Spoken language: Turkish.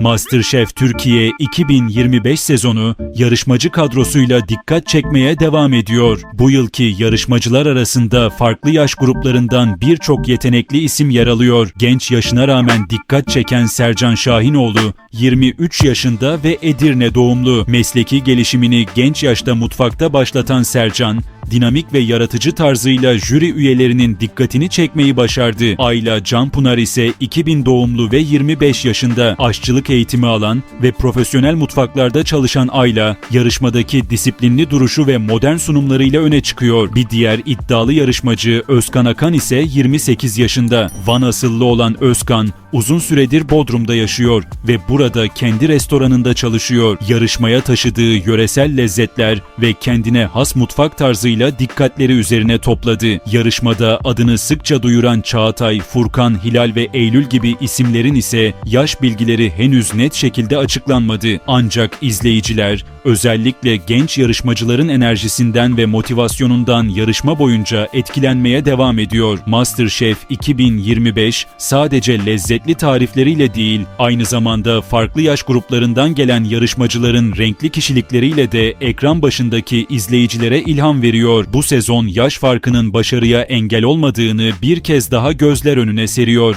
MasterChef Türkiye 2025 sezonu yarışmacı kadrosuyla dikkat çekmeye devam ediyor. Bu yılki yarışmacılar arasında farklı yaş gruplarından birçok yetenekli isim yer alıyor. Genç yaşına rağmen dikkat çeken Sercan Şahinoğlu 23 yaşında ve Edirne doğumlu. Mesleki gelişimini genç yaşta mutfakta başlatan Sercan, dinamik ve yaratıcı tarzıyla jüri üyelerinin dikkatini çekmeyi başardı. Ayla Canpınar ise 2000 doğumlu ve 25 yaşında aşçılık eğitimi alan ve profesyonel mutfaklarda çalışan Ayla, yarışmadaki disiplinli duruşu ve modern sunumlarıyla öne çıkıyor. Bir diğer iddialı yarışmacı Özkan Akan ise 28 yaşında. Van asıllı olan Özkan, uzun süredir Bodrum'da yaşıyor ve burada kendi restoranında çalışıyor. Yarışmaya taşıdığı yöresel lezzetler ve kendine has mutfak tarzıyla dikkatleri üzerine topladı. Yarışmada adını sıkça duyuran Çağatay, Furkan, Hilal ve Eylül gibi isimlerin ise yaş bilgileri henüz net şekilde açıklanmadı. Ancak izleyiciler özellikle genç yarışmacıların enerjisinden ve motivasyonundan yarışma boyunca etkilenmeye devam ediyor. MasterChef 2025 sadece lezzetli tarifleriyle değil, aynı zamanda farklı yaş gruplarından gelen yarışmacıların renkli kişilikleriyle de ekran başındaki izleyicilere ilham veriyor. Bu sezon yaş farkının başarıya engel olmadığını bir kez daha gözler önüne seriyor.